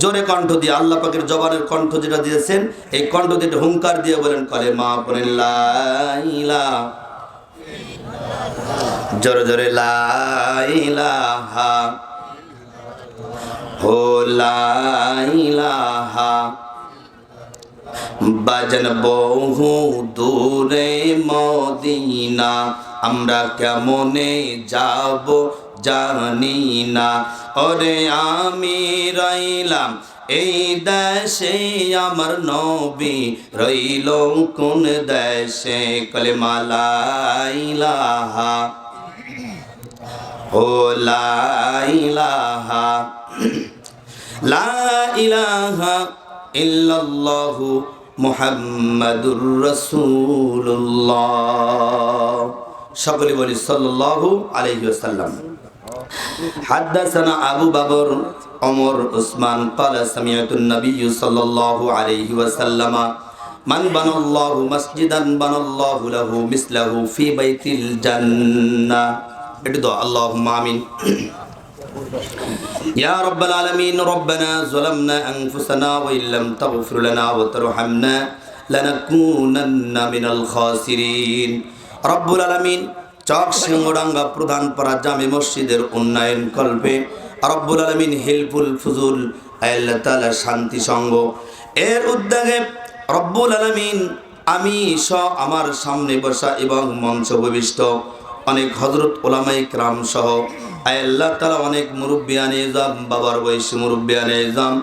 জোরে কণ্ঠ দিয়ে, আল্লাহ পাকের জবানের কণ্ঠ যেটা দিয়েছেন, এই কণ্ঠ দিয়ে হুঙ্কার দিয়ে বলেন, কলে মা বলেন লা জোরে জোরে, লা ইলাহা। হো, লা ইলাহা। বাজন বহু দূরে মদিনা, আমরা কেমনে যাব জানি না ওরে আমি রইলাম এই দেশে, আমার নবী রইল কোন দেশে? কলেমালা ইলাহা, ও লা ইলাহা লা ইলাহা ইল্লাল্লাহু মুহাম্মাদুর রাসূলুল্লাহ। সকলে বলি সাল্লাল্লাহু আলাইহি ওয়াসাল্লাম। حدثنا أبو بكر عمر عثمان قال سمعت النبي صلى الله عليه وسلم من بنى الله مسجدا بنى الله له مثله في بيت الجنة ادعو اللهم آمين يا رب العالمين ربنا ظلمنا أنفسنا وإن لم تغفر لنا وترحمنا لنكونن من الخاسرين رب العالمين চক সিংহডাঙ্গা প্রধান পাড়া জামে মসজিদের উন্নয়ন কল্পে রব্বুল আলমিন হিলফুল ফুজুল আল্লাহ তালা শান্তি সংঘ এর উদ্যোগে রব্বুল আলমিন আমি স আমার সামনে বসা এবং মঞ্চ ভবিষ্ঠ অনেক হজরত ওলামাই ক্রাম সহ আল্লাহ তালা অনেক মুরব্বিয়ান যাম বাবার বয়সী মুরব্বিয়ান এজাম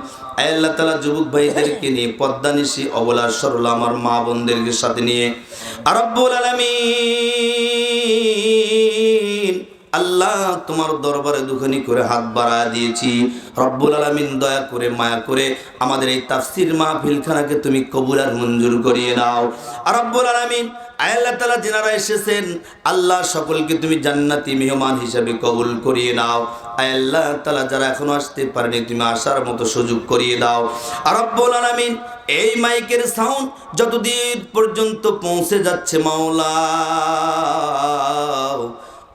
আল্লাহ তালা যুবক ভাইদেরকে নিয়ে পদ্মানিশি অবলা সরল আমার মা বোনদেরকে সাথে নিয়ে। আরব্বুল আলমিন আল্লাহ তোমার দরবারে দুখানি করে হাত বাড়া দিয়েছি। রব্বুল আলমিন দয়া করে, মায়া করে আমাদের এই তাফসির মাহফিলখানাকে তুমি কবুল আর মঞ্জুর করিয়ে নাও। আর রব্বুল আলমিন আল্লাহ তালা যেনারা এসেছেন, আল্লাহ সকলকে তুমি জান্নাতি মেহমান হিসাবে কবুল করিয়ে নাও। আল্লাহ তালা যারা এখনও আসতে পারেনি, তুমি আসার মতো সুযোগ করিয়ে দাও। আর রব্বুল আলমিন, এই মাইকের সাউন্ড যতদিন পর্যন্ত পৌঁছে যাচ্ছে মাওলা।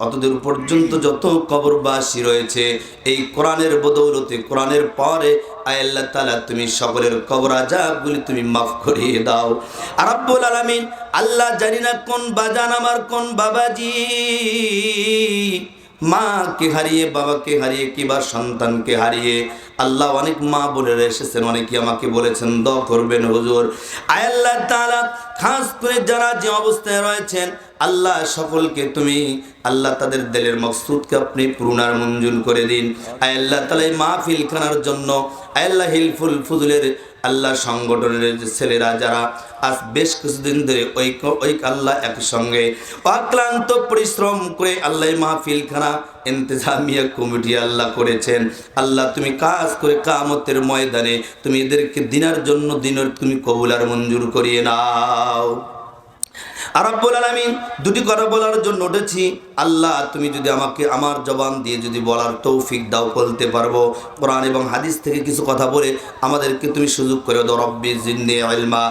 অতদূর পর্যন্ত যত কবরবাসী রয়েছে, এই কোরআনের বদৌলতে, কোরআনের পরে আল্লাহ তালা তুমি সকলের কবর আজাবগুলি তুমি মাফ করিয়ে দাও। আর আব্বুল আলমিন, আল্লাহ জানি না কোন বাজান আমার, কোন বাবাজি। মাকে হারিয়ে, বাবাকে হারিয়ে, কিবা সন্তানকে হারিয়ে আল্লাহ অনেক মা বোনেরা এসেছেন, অনেকে আমাকে বলেছেন দ করবেন হুজুর। আল্লাহ তাআলা, খাস করে যারা যে অবস্থায় রয়েছেন আল্লাহ সকলকে তুমি আল্লাহ তাদের দিলের মকসুদকে আপনি পূর্ণার মঞ্জুর করে দিন। আল্লাহ তালা এই মাহফিল খানার জন্য আল্লাহ হিলফুল ফুজুলের আল্লাহ সংগঠনের ছেলেরা যারা আজ বেশ কিছুদিন ধরে ওই ঐক আল্লাহ একসঙ্গে, অক্লান্ত পরিশ্রম করে আল্লাহ মাহফিলখানা ইন্তজামিয়া কমিটি আল্লাহ করেছেন। আল্লাহ তুমি কাজ করে কামতের ময়দানে তুমি এদেরকে দিনার জন্য দিনের তুমি কবুলার মঞ্জুর করিয়ে নাও। আরব্বুল আলমিন দুটি কথা বলার জন্য উঠেছি। আল্লাহ, তুমি যদি আমাকে আমার জবান দিয়ে যদি বলার তৌফিক দাও, বলতে পারব। কোরআন এবং হাদিস থেকে কিছু কথা বলে আমাদেরকে তুমি সুযোগ করে দাও। রব্বি জিন্দে আলমা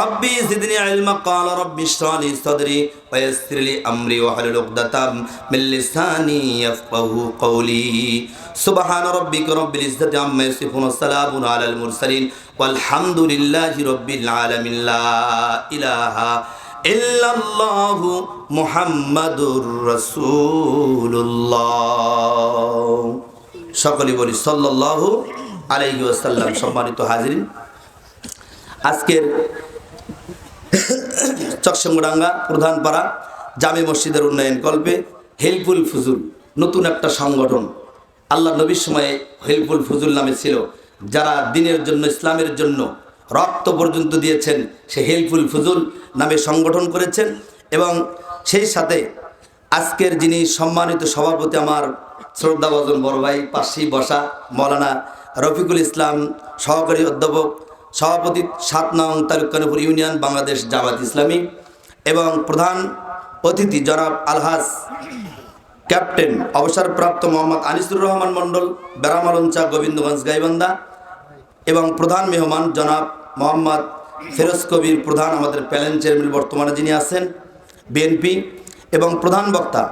রব্বি জিদিনী আলমা কাল রব্বি সালি সদরি ওয়াসিরলি আমরি ওয়াহলুল উকদাতাম মিন লিসানি ইয়াফকাহু কওলি। সুবহান রব্বিকা রব্বিল ইজ্জাতি আম্মা ইয়াসিফুন ওয়া সালামুন আলাল মুরসালিন। ওয়ালহামদুলিল্লাহি রব্বিল আলামিন। লা ইলাহা ইল্লাল্লাহু মুহাম্মাদুর রাসূলুল্লাহ। সকলে বলি সাল্লাল্লাহু আলাইহি ওয়াসাল্লাম, সম্মানিত হাজিরিন। আজকের চকসঙ্গডাঙ্গা প্রধানপাড়া জামে মসজিদের উন্নয়ন কল্পে হেলফুল ফুজুল, নতুন একটা সংগঠন। আল্লাহ নবীর সময়ে হেলফুল ফুজুল নামে ছিল। যারা দিনের জন্য, ইসলামের জন্য রক্ত পর্যন্ত দিয়েছেন সে হেলফুল ফুজুল নামে সংগঠন করেছেন এবং সেই সাথে আজকের যিনি সম্মানিত সভাপতি আমার শ্রদ্ধাভাজন বড় ভাই পাশেই বসা মৌলানা রফিকুল ইসলাম, সহকারী অধ্যাপক, সভাপতি সাত নং তালুকানপুর ইউনিয়ন বাংলাদেশ জামাত ইসলামী এবং প্রধান অতিথি জনাব আলহাজ ক্যাপ্টেন, অবসরপ্রাপ্ত মোহাম্মদ আনিসুর রহমান মণ্ডল, বেড়ামালঞ্চা গোবিন্দগঞ্জ গাইবান্ধা এবং প্রধান মেহমান জনাব মোহাম্মদ ফেরোজ কবির প্রধান আমাদের প্যালেন চেয়ারম্যান বর্তমানে যিনি আছেন, বিএনপি এবং প্রধান বক্তা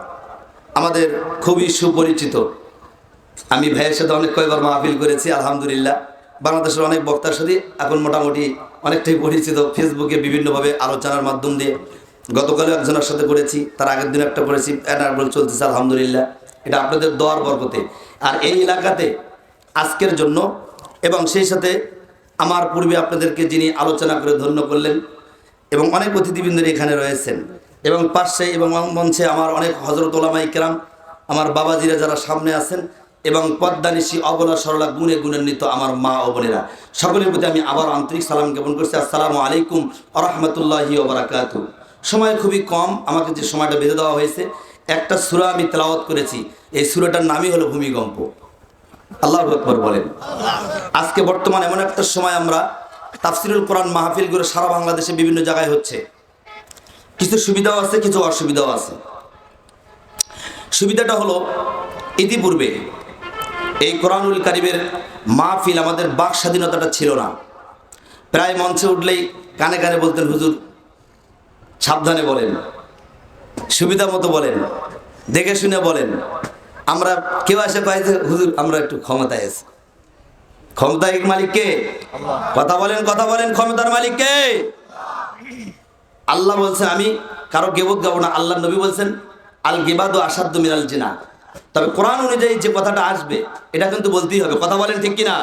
আমাদের খুবই সুপরিচিত। আমি ভাইয়ের সাথে অনেক কয়েকবার মাহফিল করেছি, আলহামদুলিল্লাহ। বাংলাদেশের অনেক বক্তার সাথে এখন মোটামুটি অনেকটাই পরিচিত, ফেসবুকে বিভিন্নভাবে আলোচনার মাধ্যম দিয়ে। গতকালও একজনের সাথে করেছি, তার আগের দিন একটা করেছি এনার্বল চলতেছে, আলহামদুলিল্লাহ। এটা আপনাদের দোয়ার বরকতে। আর এই এলাকাতে আজকের জন্য এবং সেই সাথে আমার পূর্বে আপনাদেরকে যিনি আলোচনা করে ধন্য করলেন এবং অনেক অতিথিবৃন্দর এখানে রয়েছেন এবং পাশে এবং মঞ্চে আমার অনেক হজরত ওলামাই কেরাম, আমার বাবাজিরা যারা সামনে আছেন এবং পদ্মানিশি অবলা, সরলা, গুণে গুণান্বিত আমার মা ও বোনেরা। সকলের প্রতি আমি আবার আন্তরিক সালাম জ্ঞাপন করছি। আসসালামু আলাইকুম আরহামতুল্লাহি ওবরাকাতু সময় খুবই কম, আমাকে যে সময়টা বেঁধে দেওয়া হয়েছে, একটা সুরা আমি তেলাওয়াত করেছি। এই সুরাটার নামই হলো ভূমিকম্প। আল্লাহ আকবর বলেন। আজকে বর্তমান এমন একটা সময় আমরা তাফসিরুল কোরআন মাহফিলগুলো সারা বাংলাদেশে বিভিন্ন জায়গায় হচ্ছে। কিছু সুবিধাও আছে, কিছু অসুবিধাও আছে। সুবিধাটা হলো, ইতিপূর্বে এই কোরআনুল কারিমের মাহফিল আমাদের বাক স্বাধীনতাটা ছিল না। প্রায় মঞ্চে উঠলেই কানে কানে বলতেন, হুজুর, সাবধানে বলেন। সুবিধা মতো বলেন। দেখে শুনে বলেন। আমরা কেউ আসে কয় যে, হুজুর আমরা একটু ক্ষমতায় আছি। ক্ষমতার মালিক কে? কথা বলেন কথা বলেন ক্ষমতার মালিক কে? আল্লাহ বলছে আমি কারও গেবত গাবো না। আল্লাহ নবী বলছেন আল গেবাদ আসাদ্য মিনাল জিনা। তবে কোরআন অনুযায়ী যে কথাটা আসবে এটা কিন্তু বলতেই হবে। কথা বলেন ঠিক কিনা?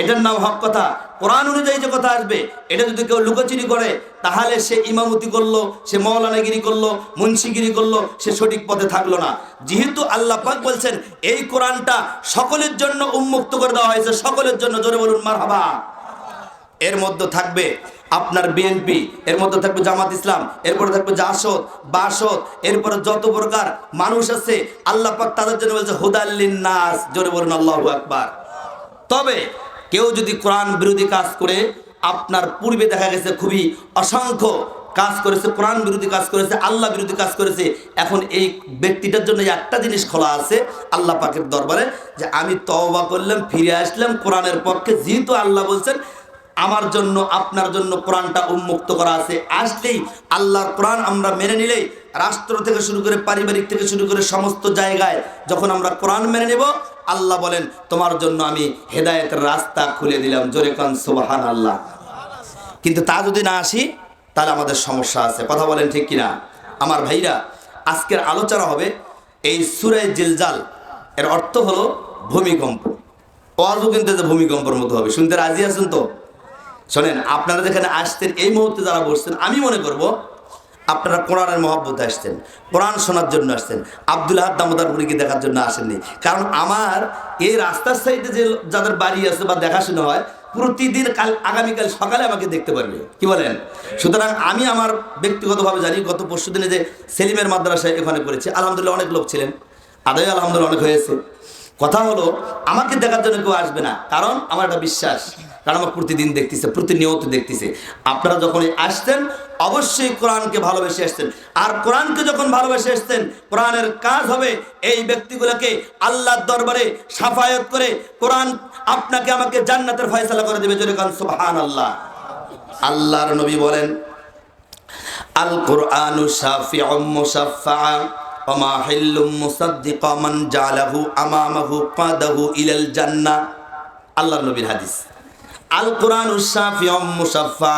এটার নাম হক কথা। কোরআন অনুযায়ী যে কথা আসবে, এটা যদি কেউ লুকোচুরি করে, তাহলে সে ইমামতি করল, সে মৌলানাগিরি করল, মুন্সিগিরি করল, সে সঠিক পথে থাকল না। যেহেতু আল্লাহ পাক বলছেন, এই কোরআনটা সকলের জন্য উন্মুক্ত করে দেওয়া হয়েছে, সকলের জন্য। জোরে বলুন মার এর মধ্যে থাকবে আপনার বিএনপি এর মধ্যে থাকবে জামাত ইসলাম, এরপরে থাকবে জাসদ, বাসদ, এরপরে যত প্রকার মানুষ আছে, আল্লাহ পাক তাদের জন্য বলছে হুদাল্লিন নাস জোরে বলুন, আল্লাহু আকবার। তবে কেউ যদি কোরআন বিরোধী কাজ করে, আপনার পূর্বে দেখা গেছে খুবই অসংখ্য কাজ করেছে, কোরআন বিরোধী কাজ করেছে, আল্লাহ বিরোধী কাজ করেছে, এখন এই ব্যক্তিটার জন্য একটা জিনিস খোলা আছে আল্লাহ পাকের দরবারে, যে আমি তওবা করলাম, ফিরে আসলাম কোরআনের পক্ষে, যেহেতু আল্লাহ বলছেন আমার জন্য, আপনার জন্য কোরআনটা উন্মুক্ত করা আছে। আসলেই আল্লাহর কোরআন আমরা মেনে নিলেই রাষ্ট্র থেকে শুরু করে পারিবারিক থেকে শুরু করে সমস্ত জায়গায় যখন আমরা কোরআন মেনে নেব, আল্লাহ বলেন, তোমার জন্য আমি হেদায়েতের রাস্তা খুলে দিলাম। জোরে কান সুবাহান আল্লাহ কিন্তু তা যদি না আসি, তাহলে আমাদের সমস্যা আছে। কথা বলেন ঠিক কিনা? আমার ভাইরা, আজকের আলোচনা হবে এই সুরে জিলজাল। এর অর্থ হলো ভূমিকম্প। কিন্তু যে ভূমিকম্পের মতো হবে। শুনতে রাজি আছেন তো? শোনেন, আপনারা যেখানে আসতেন, এই মুহূর্তে যারা বসছেন, আমি মনে করব আপনারা কোরআনের মহব্বতে আসছেন, কোরআন শোনার জন্য আসছেন, আব্দুল হাত দামোদার বুড়িকে দেখার জন্য আসেননি। কারণ আমার এই রাস্তার সাইডে যে যাদের বাড়ি আছে বা দেখাশোনা হয়, প্রতিদিন কাল, আগামীকাল সকালে আমাকে দেখতে পারবে। কি বলেন? সুতরাং আমি আমার ব্যক্তিগতভাবে জানি, গত পরশু দিনে যে সেলিমের মাদ্রাসায় এখানে করেছি আলহামদুলিল্লাহ অনেক লোক ছিলেন, আদায় আলহামদুলিল্লাহ অনেক হয়েছে। কথা হলো, আমাকে দেখার জন্য কেউ আসবে না, কারণ আমার একটা বিশ্বাস কারণ আমার প্রতিদিন দেখতেছে, প্রতিনিয়ত দেখতেছে। আপনারা যখন আসতেন অবশ্যই কোরআনকে ভালোবেসে আসতেন আর কোরআনকে যখন ভালোবেসে আসতেন কোরআনের কাজ হবে এই ব্যক্তিগুলোকে আল্লাহর দরবারে সাফায়ত করে কোরআন আপনাকে আমাকে জান্নাতের ফয়সালা করে দেবে। জোরে কান সুবহান আল্লাহ আল্লাহর নবী বলেন, আল কোরআনু শাফিউম মুসাফফা ওমা হিল্লুম মুসাদ্দিকা, মান জালাহু আমামাহু, কাদাহু ইলাল জান্নাহ আল্লাহর নবীর হাদিস। আল কোরআনু শাফিউম মুসাফফা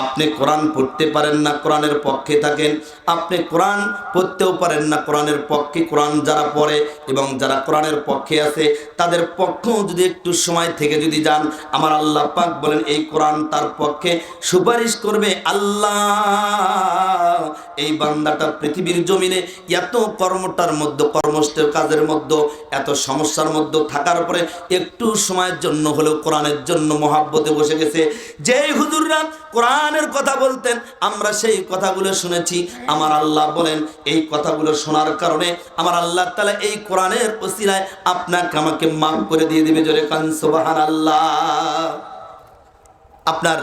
আপনি কোরআন পড়তে পারেন না কোরআনের পক্ষে থাকেন, আপনি কোরআন পড়তেও পারেন না কোরআনের পক্ষে। কোরআন যারা পড়ে এবং যারা কোরআনের পক্ষে আছে, তাদের পক্ষেও যদি একটু সময় থেকে যদি যান, আমার আল্লাহ পাক বলেন, এই কোরআন তার পক্ষে সুপারিশ করবে। আল্লাহ, এই বান্দাটা পৃথিবীর জমিনে এত কর্মটার মধ্যে কর্মষ্ঠ কাজের মধ্যে, এত সমস্যার মধ্যে থাকার পরে একটু সময়ের জন্য হলেও কোরআনের জন্য মহাব্বতে বসে গেছে। যেই হুজুররা কোরআনের কথা বলতেন, আমরা সেই কথাগুলো শুনেছি। আমার আল্লাহ বলেন, এই কথাগুলো শোনার কারণে আমার আল্লাহ তালা এই কোরআনের ওসিলায় আপনাকে আমাকে মাফ করে দিয়ে দিবে জোরে কান সুবহান আল্লাহ আপনার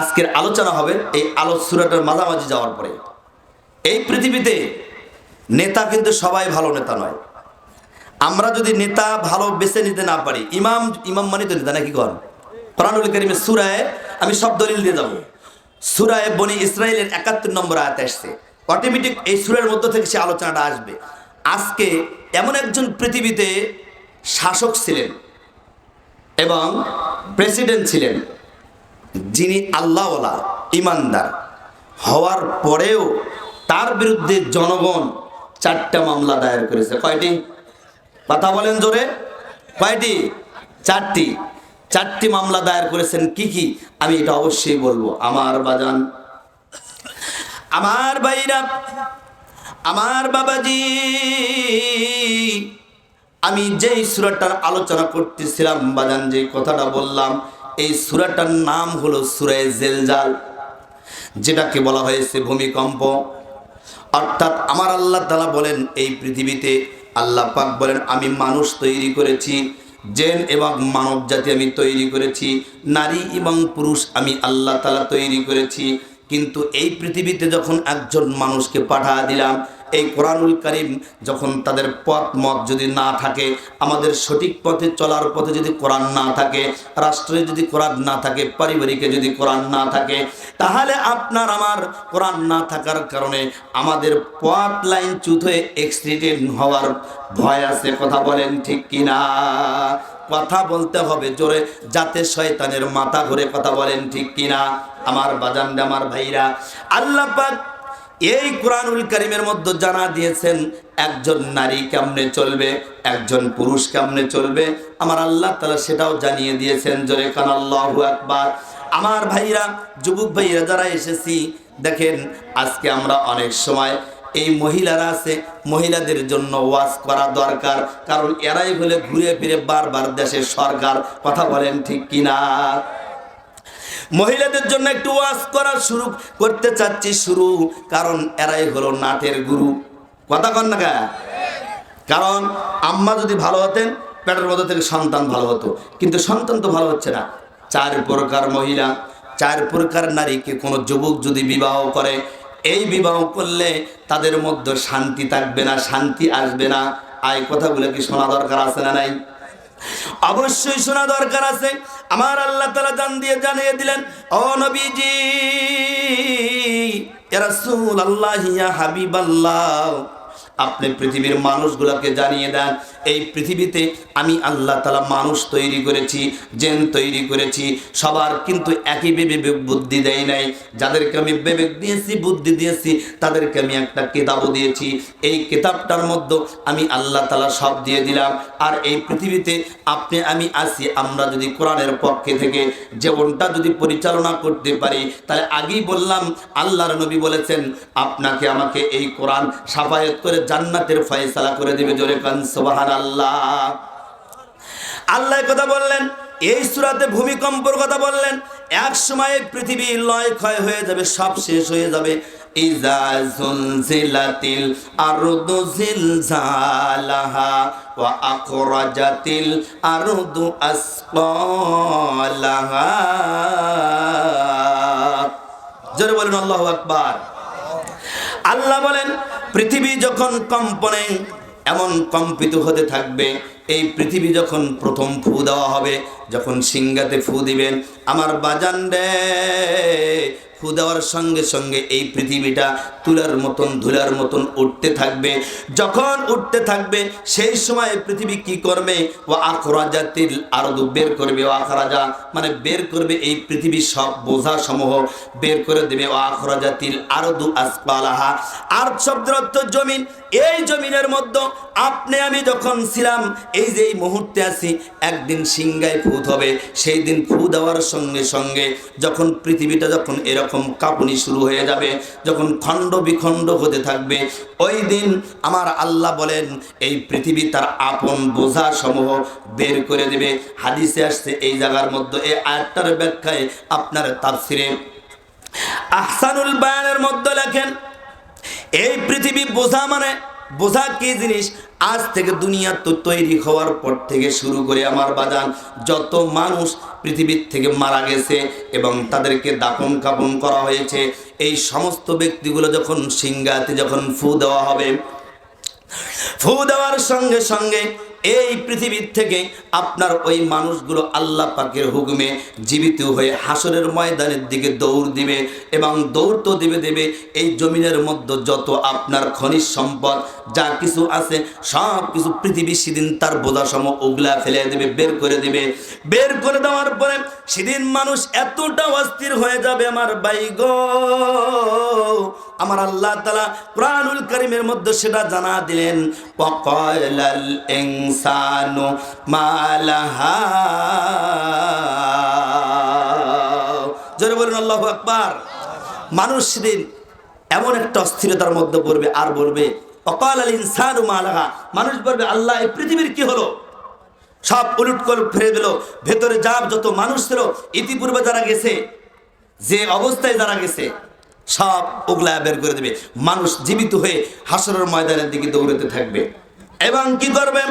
আজকের আলোচনা হবে এই আলোচনাটার মাঝামাঝি যাওয়ার পরে। এই পৃথিবীতে নেতা কিন্তু সবাই ভালো নেতা নয়। আমরা যদি নেতা ভালো বেছে নিতে না পারি, ইমাম ইমাম মানে তো নেতা, নাকি কর প্রাণুল করিমের সুরায় আমি সব দলিল দিয়ে যাব। সুরায় বনি ইসরায়েলের একাত্তর নম্বর আয়াত আসছে। অটোমেটিক এই সুরের মধ্য থেকে সে আলোচনাটা আসবে। আজকে এমন একজন পৃথিবীতে শাসক ছিলেন এবং প্রেসিডেন্ট ছিলেন, যিনি আল্লাহওয়ালা, ইমানদার। হওয়ার পরেও তার বিরুদ্ধে জনগণ চারটা মামলা দায়ের করেছে। কয়টি? কথা বলেন জোরে। কয়টি? চারটি। চারটি মামলা দায়ের করেছেন কি কি? আমি এটা অবশ্যই বলব। আমার বাজান, আমার ভাইরা, আমার বাবাজি, আমি যেই সুরাটার আলোচনা করতেছিলাম, বাজান যে কথাটা বললাম, এই সুরাটার নাম হলো সুরায় জেলজাল, যেটাকে বলা হয়েছে ভূমিকম্প। অর্থাৎ আমার আল্লাহ তালা বলেন, এই পৃথিবীতে আল্লাহ পাক বলেন, আমি মানুষ তৈরি করেছি জেন এবং মানব জাতি আমি তৈরি করেছি, নারী এবং পুরুষ আমি আল্লাহ তালা তৈরি করেছি। কিন্তু এই পৃথিবীতে যখন একজন মানুষকে পাঠা দিলাম এই কোরআনুল করিম যখন তাদের পথ মত যদি না থাকে, আমাদের সঠিক পথে চলার পথে যদি কোরআন না থাকে, রাষ্ট্রে যদি কোরআন না থাকে, পারিবারিকে যদি কোরআন না থাকে, তাহলে আপনার আমার কোরআন না থাকার কারণে আমাদের পথ লাইন চুত হয়ে এক্সিডেন্ট হওয়ার ভয় আছে। কথা বলেন ঠিক কিনা? কথা বলতে হবে জোরে, যাতে শয়তানের মাথা ঘুরে। কথা বলেন ঠিক কিনা? আমার বাজান আমার ভাইরা, আল্লাহ পাক এই কোরআনুল করিমের মধ্যে জানা দিয়েছেন, একজন নারী কেমনে চলবে, একজন পুরুষ কেমনে চলবে? আমার আল্লাহ তালা সেটাও জানিয়ে দিয়েছেন, জোরে কান আল্লাহ একবার আমার ভাইরা, যুবক ভাইরা যারা এসেছি, দেখেন, আজকে আমরা অনেক সময় এই মহিলারা আছে, মহিলাদের জন্য ওয়াজ করা দরকার, কারণ এরাই হলে ঘুরে ফিরে বারবার দেশের সরকার, কথা বলেন ঠিক কিনা? মহিলাদের জন্য একটু ওয়াজ করা শুরু করতে চাচ্ছি শুরু, কারণ এরাই হলো নাটের গুরু। কথা কন না? কারণ আম্মা যদি ভালো হতেন, পেটের মধ্যে থেকে সন্তান ভালো হতো। কিন্তু সন্তান তো ভালো হচ্ছে না। চার প্রকার মহিলা, চার প্রকার নারীকে কোনো যুবক যদি বিবাহ করে, এই বিবাহ করলে তাদের মধ্যে শান্তি থাকবে না, শান্তি আসবে না। আয় কথাগুলো কি শোনা দরকার আছে না নাই? অবশ্যই শোনা দরকার আছে। আমার আল্লাহ তালা জান দিয়ে জানিয়ে দিলেন, ও নবীজি এরা সুল আল্লাহ হাবিব আল্লাহ আপনি পৃথিবীর মানুষগুলোকে জানিয়ে দেন, এই পৃথিবীতে আমি আল্লাহ তালা মানুষ তৈরি করেছি, জেন তৈরি করেছি, সবার কিন্তু একই বিবেক বুদ্ধি দেয় নাই। যাদেরকে আমি বিবেক দিয়েছি, বুদ্ধি দিয়েছি, তাদেরকে আমি একটা কিতাবও দিয়েছি। এই কিতাবটার মধ্যে আমি আল্লাহ তালা সব দিয়ে দিলাম। আর এই পৃথিবীতে আপনি, আমি আসি আমরা যদি কোরআনের পক্ষে থেকে জীবনটা যদি পরিচালনা করতে পারি, তাহলে আগেই বললাম, আল্লাহর নবী বলেছেন, আপনাকে আমাকে এই কোরআন সাফায়ত করে জান্নাতের ফয়সালা করে দিবে জোরে কান সুবহান আল্লাহ আল্লাহ কথা বললেন, এই সুরাতে ভূমিকম্পর কথা বললেন, এক সময় পৃথিবী লয় ক্ষয় হয়ে যাবে, সব শেষ হয়ে যাবে। বলেন আল্লাহ বলেন পৃথিবী যখন কম্পনে এমন কম্পিত হতে থাকবে এই পৃথিবী যখন প্রথম ফু দেওয়া হবে, যখন সিংগাতে ফু দিবেন, আমার বাজান রে, ফু দেওয়ার সঙ্গে সঙ্গে এই পৃথিবীটা তুলার মতন, ধুলার মতন উঠতে থাকবে। যখন উঠতে থাকবে, সেই সময় পৃথিবী কি করবে? ও আখরাজাতিল আরদু, বের করবে ও আখরাজা মানে বের করবে এই পৃথিবীর সব বোঝা সমূহ বের করে দেবে ও আখরাজাতিল আরদু আসপালাহা আর শব্দের অর্থ জমিন, এই জমিনের মধ্যে আপনি, আমি যখন ছিলাম এই যে এই মুহূর্তে আছি, একদিন সিংগায় ফুত হবে, সেই দিন ফু দেওয়ার সঙ্গে সঙ্গে যখন পৃথিবীটা যখন এরকম কাঁপুনি শুরু হয়ে যাবে, যখন খণ্ড বিখণ্ড হতে থাকবে, ওই দিন আমার আল্লাহ বলেন, এই পৃথিবী তার আপন বোঝা সমূহ বের করে দেবে। হাদিসে আসছে, এই জায়গার মধ্যে, এই আয়াতটার ব্যাখ্যায় আপনার তাফসিরে আহসানুল বায়ানের মধ্যে লেখেন, এই পৃথিবী বোঝা মানে বোঝা কি জিনিস? আজ থেকে দুনিয়া তো তৈরি হওয়ার পর থেকে শুরু করে আমার বাজান যত মানুষ পৃথিবীর থেকে মারা গেছে এবং তাদেরকে দাপন কাপন করা হয়েছে, এই সমস্ত ব্যক্তিগুলো যখন সিংগাতে যখন ফু দেওয়া হবে, ফু দেওয়ার সঙ্গে সঙ্গে এই পৃথিবীর থেকে আপনার ওই মানুষগুলো আল্লাহ পাকের হুকুমে জীবিত হয়ে হাসরের ময়দানের দিকে দৌড় দিবে এবং দৌড় তো দিবে দেবে এই জমিনের মধ্যে যত আপনার খনিজ সম্পদ, যা কিছু আছে, সব কিছু পৃথিবী সেদিন তার বোঝা সম ওগুলা ফেলে দেবে, বের করে দিবে। বের করে দেওয়ার পরে সেদিন মানুষ এতটা অস্থির হয়ে যাবে, আমার বাই গো আমার আল্লাহ তালা কোরআনুল করিমের মধ্যে সেটা জানা দিলেন, ওয়াকালাল ইনসানু মালাহা। জোরে বলুন, আল্লাহু আকবার। মানুষ সেদিন এমন একটা অস্থিরতার মধ্যে পড়বে, আর বলবে অকাল আল ইনসানু মালাহা। মানুষ বলবে, আল্লাহ, এই পৃথিবীর কি হলো? সব উলুট করে ফিরে দিল, ভেতরে যা যত মানুষ ছিল, ইতিপূর্বে যারা গেছে, যে অবস্থায় যারা গেছে সব ওগুলা বের করে দেবে। মানুষ জীবিত হয়ে হাসরের ময়দানের দিকে দৌড়াতে থাকবে। এবং কি করবে?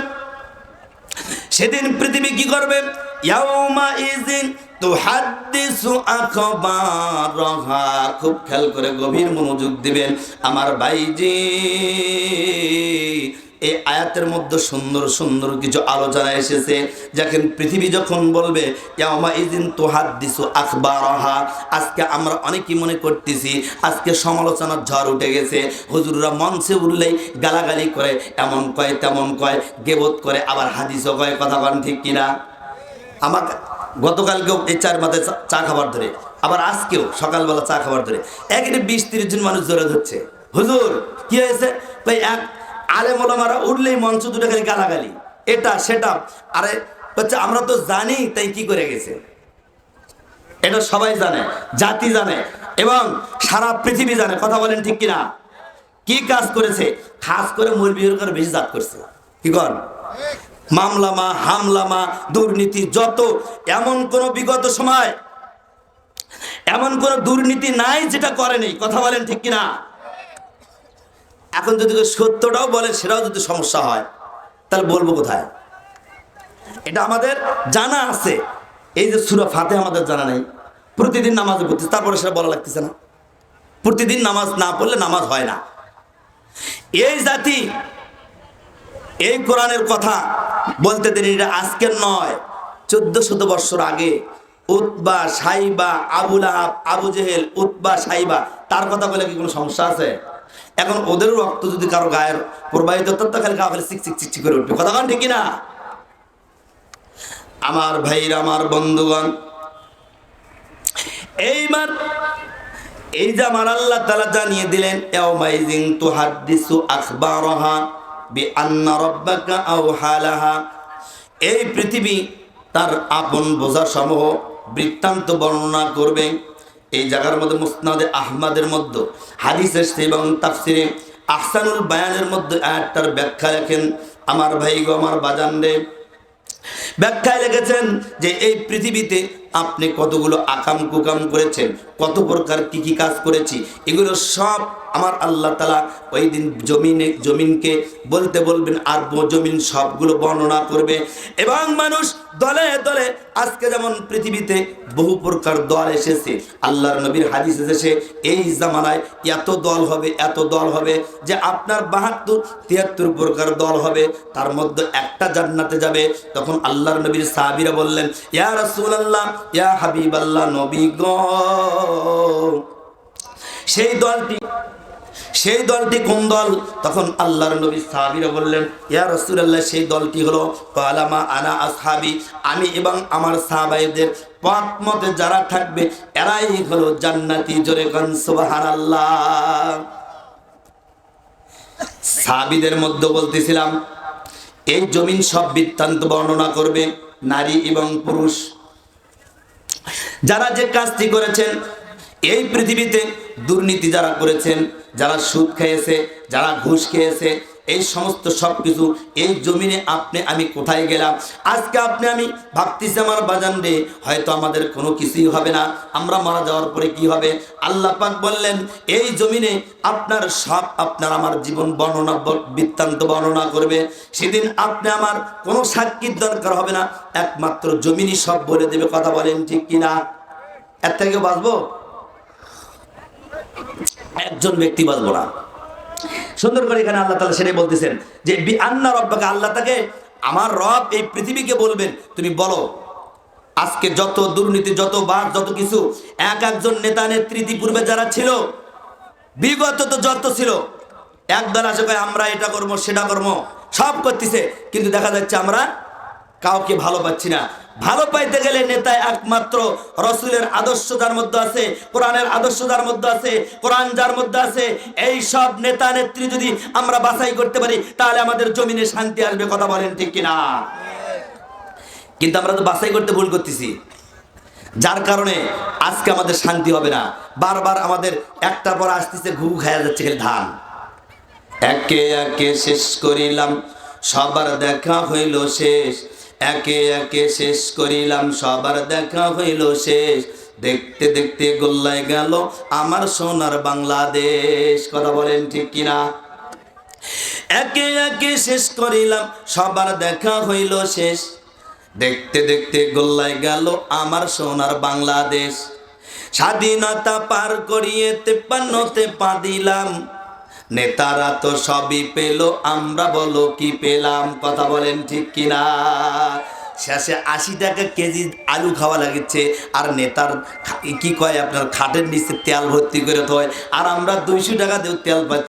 সেদিন পৃথিবী কি করবে? ইয়াউমা ইজিন তুহাদ্দিসু আখবারহা খুব খেয়াল করে গভীর মনোযোগ দিবেন। আমার ভাইজি এই আয়াতের মধ্যে সুন্দর সুন্দর কিছু আলোচনা এসেছে। যখন পৃথিবী যখন বলবে, ইয়াউমা ইজিন তুহাদ্দিসু আখবারহা আজকে আমরা অনেকেই মনে করতেছি, আজকে সমালোচনার ঝড় উঠে গেছে। হুজুররা মঞ্চে উঠলেই গালাগালি করে, এমন কয়, তেমন কয়, গেবত করে, আবার হাদিসও কয়, কথা বলেন ঠিক কিনা? আমাকে গতকালকেও এই চার মাথায় চা- খাবার ধরে, আবার আজকেও সকালবেলা চা খাবার ধরে। একেবারে বিশ তিরিশ জন মানুষ জোরে ধরছে। হুজুর, কি হয়েছে? ভাই, এক আলেম ওলামারা উঠলেই মঞ্চ দুটো খালি গালাগালি। এটা, সেটা। আরে, হচ্ছে আমরা তো জানি, তাই কি করে গেছে? এটা সবাই জানে, জাতি জানে, এবং সারা পৃথিবী জানে। কথা বলেন ঠিক কিনা? কি কাজ করেছে? খাস করে মুরবির করে বেশি জাত করছে। কি কর মামলামা হামলামা দুর্নীতি, যত এমন কোন বিগত সময়, এমন কোন দুর্নীতি নাই যেটা করেনি কথা বলেন ঠিক কিনা? এখন যদি সত্যটাও বলে, সেটাও যদি সমস্যা হয়, তাহলে বলব কোথায়? এটা আমাদের জানা আছে। এই যে সুরা ফাতে আমাদের জানা নেই। প্রতিদিন নামাজ পড়তে, তারপরে সেটা বলা লাগতেছে না। প্রতিদিন নামাজ না পড়লে নামাজ হয় না। এই জাতি, এই কোরআনের কথা বলতে দেরি এটা আজকের নয় চোদ্দ শত বৎসর আগে উতবা, সাইবা আবুল আহাব আবু জেহেল, উতবা, সাইবা, তার কথা বলে কি কোনো সমস্যা আছে? এখন ওদের রক্ত যদি কারও গায়ের প্রবাহিত হতো তো খালি গা খালি চিক চিক চিক চিক করে উঠবে। কথা ঠিক না আমার ভাইর আমার বন্ধুগণ এইবার এই যে আমার আল্লাহ তালা জানিয়ে দিলেন ইয়াউমাইজিন তুহাদ্দিসু আখবারহা বিআন্না রাব্বাকা আওহালাহা এই পৃথিবী তার আপন বোঝা সমূহ বৃত্তান্ত বর্ণনা করবে। এই জায়গার মধ্যে মুসনাদে আহমাদের মধ্যে হাদিস এসছে এবং তাফসিরে আহসানুল বায়ানের মধ্যে আয়াতটার ব্যাখ্যা লেখেন। আমার ভাই গো, আমার বাজান রে, ব্যাখ্যায় লিখেছেন যে এই পৃথিবীতে আপনি কতগুলো আকাম কুকাম করেছেন, কত প্রকার কি কি কাজ করেছি, এগুলো সব আমার আল্লাহ তালা ওই দিন জমিনে, জমিনকে বলতে বলবেন, আর জমিন সবগুলো বর্ণনা করবে। এবং মানুষ দলে দলে আজকে যেমন পৃথিবীতে বহু প্রকার দল এসেছে, আল্লাহর নবীর হাদিস এসেছে, এই জামানায় এত দল হবে, এত দল হবে যে আপনার বাহাত্তর, তিয়াত্তর প্রকার দল হবে। তার মধ্যে একটা জান্নাতে যাবে। তখন আল্লাহর নবীর সাহাবীরা বললেন, ইয়া রাসূলুল্লাহ, ইয়া হাবিবাল্লাহ, নবী গো। সেই দলটি সেই দলটি কোন দল? তখন আল্লাহর নবী সাহাবীরা বললেন, ইয়া রাসূলুল্লাহ, সেই দলটি হলো কালামা আনা আসহাবি। আমি এবং আমার সাহাবাইদের পথ মতে যারা থাকবে, এরাই হলো জান্নাতি জোরে গান সাহাবীদের মধ্যে বলতেছিলাম, এই জমিন সব বৃত্তান্ত বর্ণনা করবে, নারী এবং পুরুষ। যারা যে কাজটি করেছেন এই পৃথিবীতে দুর্নীতি যারা করেছেন, যারা সুদ খেয়েছে, যারা ঘুষ খেয়েছে, এই সমস্ত সব কিছু এই জমিনে আপনি, আমি কোথায় গেলাম? আজকে আপনি, আমি ভাবতেছি আমার বাজান রে, হয়তো আমাদের কোনো কিছুই হবে না। আমরা মারা যাওয়ার পরে কি হবে? আল্লাহ পাক বললেন, এই জমিনে আপনার সব আপনার আমার জীবন বর্ণনা, বৃত্তান্ত বর্ণনা করবে। সেদিন আপনি আমার কোনো সাক্ষীর দরকার হবে না। একমাত্র জমিনই সব বলে দেবে, কথা বলেন ঠিক কিনা? এর থেকে বাঁচবো? একজন ব্যক্তি বাঁচবো না। সুন্দর করে এখানে আল্লাহ তালা সেটাই বলতেছেন যে আন্না রব্বাকে, আল্লাহ তাকে আমার রব এই পৃথিবীকে বলবেন, তুমি বলো, আজকে যত দুর্নীতি, যত বাদ যত কিছু, এক একজন নেতা নেতৃত্ব পূর্বে যারা ছিল, বিগত তো যত ছিল, একদল আসে আমরা এটা করব, সেটা করব সব করতেছে। কিন্তু দেখা যাচ্ছে আমরা কাউকে ভালো পাচ্ছি না। ভালো পাইতে গেলে নেতা একমাত্র রসুলের আদর্শ যার মধ্যে আছে, কোরআনের আদর্শ যার মধ্যে আছে, কোরআন যার মধ্যে আছে। এই সব নেতা নেত্রী যদি আমরা বাছাই করতে পারি, তাহলে আমাদের জমিনে শান্তি আসবে, কথা বলেন ঠিক কিনা? কিন্তু আমরা তো বাছাই করতে ভুল করতেছি। যার কারণে আজকে আমাদের শান্তি হবে না। বারবার আমাদের একটা পর আসতেছে ঘু খায়া যাচ্ছে ধান। একে একে শেষ করিলাম, সবার দেখা হইল শেষ। একে একে শেষ করিলাম, সবার দেখা হইল শেষ। দেখতে দেখতে গোল্লায় গেল আমার সোনার বাংলাদেশ। কথা বলেন ঠিক কিনা? একে একে শেষ করিলাম, সবার দেখা হইল শেষ। দেখতে দেখতে গোল্লায় গেল আমার সোনার বাংলাদেশ। স্বাধীনতা পার করিয়ে তেপান্নতে পা দিলাম। নেতারা তো সবই পেল, আমরা বলো কি পেলাম? কথা বলেন ঠিক কিনা? শেষে আশি টাকা কেজি আলু খাওয়া লাগছে, আর নেতার কি কয় আপনার, খাটের নিচে তেল ভর্তি করে তো আর আমরা দুইশো টাকা দিয়ে তেল পাচ্ছি।